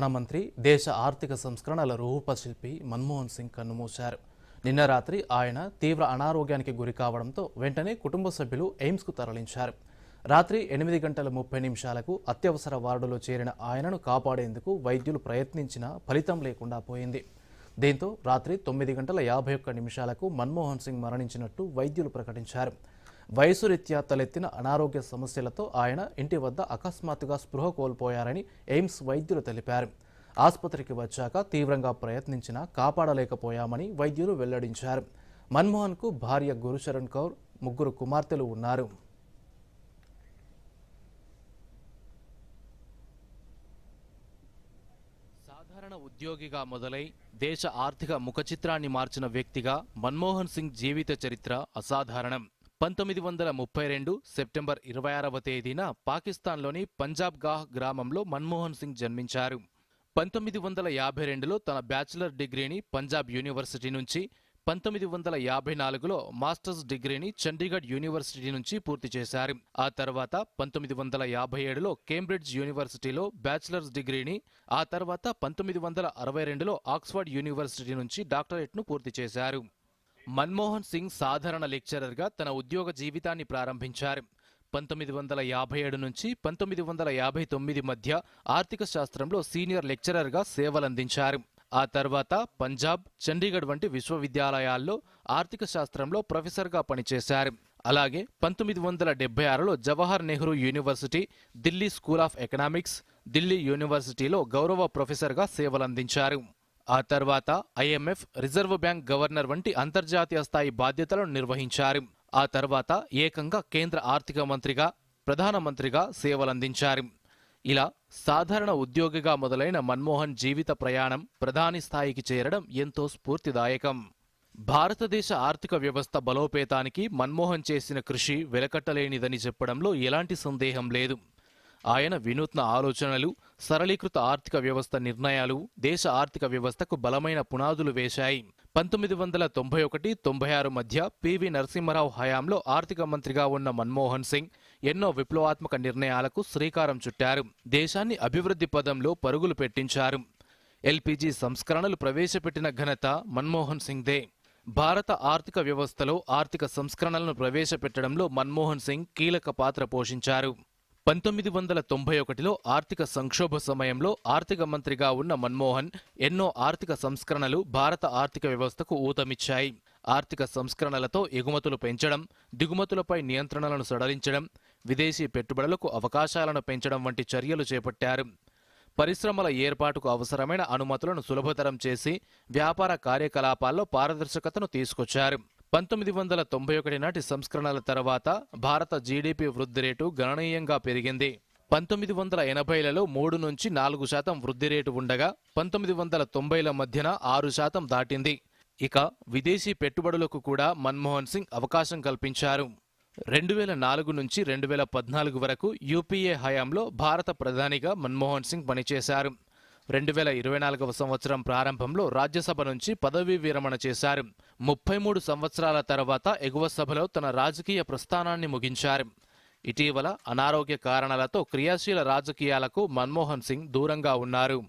ప్రధానమంత్రి దేశ ఆర్థిక సంస్కరణల రూపశిల్పి మన్మోహన్ సింగ్ కన్నుమూశారు నిన్న రాత్రి ఆయన తీవ్ర అనారోగ్యానికి గురి కావడంతో వెంటనే కుటుంబ సభ్యులు ఎయిమ్స్కు తరలించారు. రాత్రి ఎనిమిది గంటల ముప్పై నిమిషాలకు అత్యవసర వార్డులో చేరిన ఆయనను కాపాడేందుకు వైద్యులు ప్రయత్నించినా ఫలితం లేకుండా పోయింది. దీంతో రాత్రి తొమ్మిది గంటల యాభై ఒక్క నిమిషాలకు మన్మోహన్ సింగ్ మరణించినట్టు వైద్యులు ప్రకటించారు. వయసు రీత్యా తలెత్తిన అనారోగ్య సమస్యలతో ఆయన ఇంటి వద్ద అకస్మాత్తుగా స్పృహ కోల్పోయారని ఎయిమ్స్ వైద్యులు తెలిపారు. ఆసుపత్రికి వచ్చాక తీవ్రంగా ప్రయత్నించినా కాపాడలేకపోయామని వైద్యులు వెల్లడించారు. మన్మోహన్కు భార్య గురుశరణ్ కౌర్ ముగ్గురు కుమార్తెలు ఉన్నారు. సాధారణ ఉద్యోగిగా మొదలై దేశ ఆర్థిక ముఖచిత్రాన్ని మార్చిన వ్యక్తిగా మన్మోహన్ సింగ్ జీవిత చరిత్ర అసాధారణం. పంతొమ్మిది వందల ముప్పై రెండు సెప్టెంబర్ ఇరవై ఆరవ తేదీన పాకిస్తాన్లోని పంజాబ్ గాహ్ గ్రామంలో మన్మోహన్ సింగ్ జన్మించారు. పంతొమ్మిది వందల యాభై రెండులో తన బ్యాచిలర్ డిగ్రీని పంజాబ్ యూనివర్సిటీ నుంచి పంతొమ్మిది వందల యాభై నాలుగులో మాస్టర్స్ డిగ్రీని చండీగఢ్ యూనివర్సిటీ నుంచి పూర్తి చేశారు. ఆ తర్వాత పంతొమ్మిది వందల యాభై ఏడులో కేంబ్రిడ్జ్ యూనివర్సిటీలో బ్యాచిలర్స్ డిగ్రీని ఆ తర్వాత పంతొమ్మిది వందల అరవై రెండులో ఆక్స్ఫర్డ్ యూనివర్సిటీ నుంచి డాక్టరేట్ను పూర్తి చేశారు. మన్మోహన్ సింగ్ సాధారణ లెక్చరర్గా తన ఉద్యోగ జీవితాన్ని ప్రారంభించారు. పంతొమ్మిది వందల యాభై ఏడు నుంచి పంతొమ్మిది వందల యాభై తొమ్మిది మధ్య ఆర్థిక శాస్త్రంలో సీనియర్ లెక్చరర్గా సేవలందించారు. ఆ తర్వాత పంజాబ్ చండీగఢ్ వంటి విశ్వవిద్యాలయాల్లో ఆర్థిక శాస్త్రంలో ప్రొఫెసర్గా పనిచేశారు. అలాగే పంతొమ్మిది వందల డెబ్బై ఆరులో Jawahar Nehru university Delhi school of economics Delhi యూనివర్సిటీలో గౌరవ ప్రొఫెసర్గా సేవలందించారు. ఆ తర్వాత ఐఎంఎఫ్ రిజర్వ్ బ్యాంక్ గవర్నర్ వంటి అంతర్జాతీయ స్థాయి బాధ్యతలను నిర్వహించారు. ఆ తర్వాత ఏకంగా కేంద్ర ఆర్థిక మంత్రిగా ప్రధానమంత్రిగా సేవలందించారు. ఇలా సాధారణ ఉద్యోగిగా మొదలైన మన్మోహన్ జీవిత ప్రయాణం ప్రధాని స్థాయికి చేరడం ఎంతో స్ఫూర్తిదాయకం. భారతదేశ ఆర్థిక వ్యవస్థ బలోపేతానికి మన్మోహన్ చేసిన కృషి వెలకట్టలేనిదని చెప్పడంలో ఎలాంటి సందేహం లేదు. ఆయన వినూత్న ఆలోచనలు సరళీకృత ఆర్థిక వ్యవస్థ నిర్ణయాలు దేశ ఆర్థిక వ్యవస్థకు బలమైన పునాదులు వేశాయి. పంతొమ్మిది వందల తొంభై ఒకటి తొంభై ఆరు మధ్య పివి నరసింహరావు హయాంలో ఆర్థిక మంత్రిగా ఉన్న మన్మోహన్ సింగ్ ఎన్నో విప్లవాత్మక నిర్ణయాలకు శ్రీకారం చుట్టారు. దేశాన్ని అభివృద్ధి పదంలో పరుగులు పెట్టించారు. ఎల్పిజి సంస్కరణలు ప్రవేశపెట్టిన ఘనత మన్మోహన్ సింగ్దే. భారత ఆర్థిక వ్యవస్థలో ఆర్థిక సంస్కరణలను ప్రవేశపెట్టడంలో మన్మోహన్ సింగ్ కీలక పాత్ర పోషించారు. పంతొమ్మిది వందల తొంభై ఒకటిలో ఆర్థిక సంక్షోభ సమయంలో ఆర్థిక మంత్రిగా ఉన్న మన్మోహన్ ఎన్నో ఆర్థిక సంస్కరణలు భారత ఆర్థిక వ్యవస్థకు ఊతమిచ్చాయి. ఆర్థిక సంస్కరణలతో ఎగుమతులు పెంచడం దిగుమతులపై నియంత్రణలను సడలించడం విదేశీ పెట్టుబడులకు అవకాశాలను పెంచడం వంటి చర్యలు చేపట్టారు. పరిశ్రమల ఏర్పాటుకు అవసరమైన అనుమతులను సులభతరం చేసి వ్యాపార కార్యకలాపాల్లో పారదర్శకతను తీసుకొచ్చారు. పంతొమ్మిది వందల తొంభై ఒకటి నాటి సంస్కరణల తర్వాత భారత జీడీపీ వృద్ధి రేటు గణనీయంగా పెరిగింది. పంతొమ్మిది వందల ఎనభైలలో మూడు నుంచి నాలుగు శాతం వృద్ధి రేటు ఉండగా పంతొమ్మిది వందల తొంభైల మధ్యన ఆరు శాతం దాటింది. ఇక విదేశీ పెట్టుబడులకు కూడా మన్మోహన్ సింగ్ అవకాశం కల్పించారు. రెండు వేల నాలుగు నుంచి రెండు వేల పద్నాలుగు వరకు యూపీఏ హయాంలో భారత ప్రధానిగా మన్మోహన్ సింగ్ పనిచేశారు. రెండు వేల ఇరవై నాలుగవ సంవత్సరం ప్రారంభంలో రాజ్యసభ నుంచి పదవీ విరమణ చేశారు. ముప్పై మూడు సంవత్సరాల తర్వాత ఎగువ సభలో తన రాజకీయ ప్రస్థానాన్ని ముగించారు. ఇటీవల అనారోగ్య కారణాలతో క్రియాశీల రాజకీయాలకు మన్మోహన్ సింగ్ దూరంగా ఉన్నారు.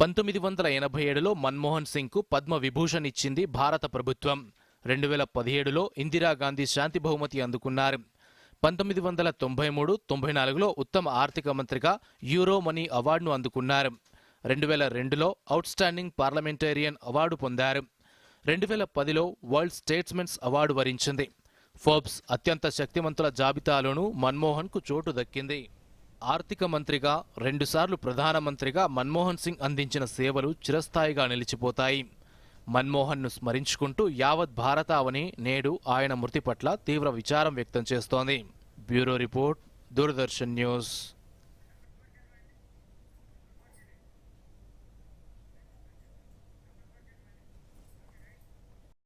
పంతొమ్మిది వందల ఎనభై ఏడులో మన్మోహన్ సింగ్కు పద్మ విభూషణ్ ఇచ్చింది భారత ప్రభుత్వం. రెండు వేల పదిహేడులో ఇందిరాగాంధీ శాంతి బహుమతి అందుకున్నారు. పంతొమ్మిది వందల తొంభై మూడు తొంభై నాలుగులో ఉత్తమ ఆర్థిక మంత్రిగా యూరో మనీ అవార్డును అందుకున్నారు. రెండు వేల రెండులో అవుట్స్టాండింగ్ పార్లమెంటేరియన్ అవార్డు పొందారు. రెండు వేల పదిలో వరల్డ్ స్టేట్స్మెన్స్ అవార్డు వరించింది. ఫోర్బ్స్ అత్యంత శక్తివంతుల జాబితాలోనూ మన్మోహన్కు చోటు దక్కింది. ఆర్థిక మంత్రిగా రెండుసార్లు ప్రధానమంత్రిగా మన్మోహన్ సింగ్ అందించిన సేవలు చిరస్థాయిగా నిలిచిపోతాయి. మన్మోహన్ను స్మరించుకుంటూ యావత్ భారతావని నేడు ఆయన మృతి పట్ల తీవ్ర విచారం వ్యక్తం చేస్తోంది. Bureau report Doordarshan news.